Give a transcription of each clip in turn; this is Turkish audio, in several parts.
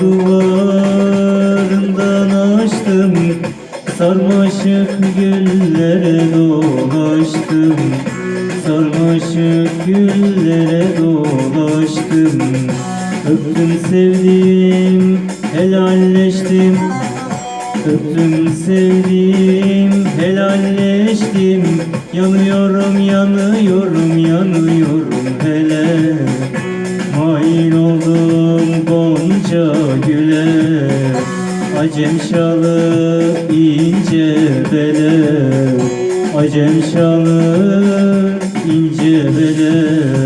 duvarından açtım. Sarmaşık güllere dolaştım. Sarmaşık güllere dolaştım. Öptüm sevdim helalleştim. Öptüm sevdim helalleştim. Yanıyorum yanıyorum yanıyorum Acem şalı ince bele. Acem şalı ince bele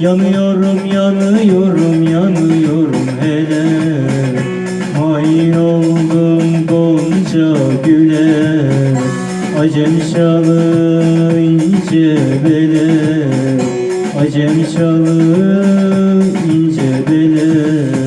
Yanıyorum, yanıyorum, yanıyorum hele. Hain oldum gonca güle. Acem şalı ince bele. Acem şalı ince bele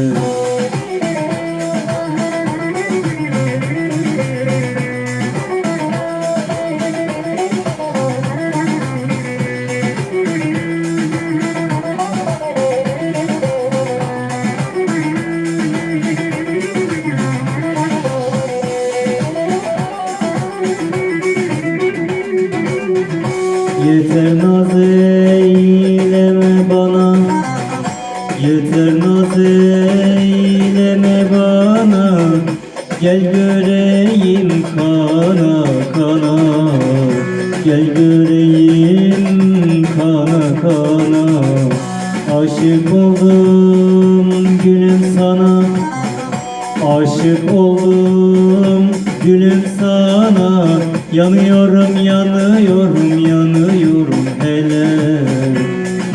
Yeter naz eyleme bana. Yeter naz eyleme bana. Gel göreyim kana kana. Gel göreyim kana kana. Aşık oldum gülüm sana. Aşık oldum Gülüm sana yanıyorum yanıyorum yanıyorum hele.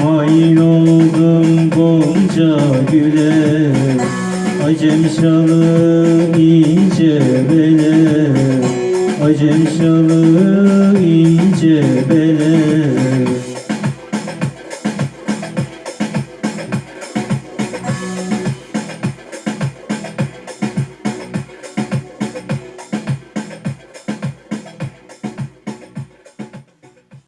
Hain oldum gonca güle Acem şalı ince bele. Acem şalı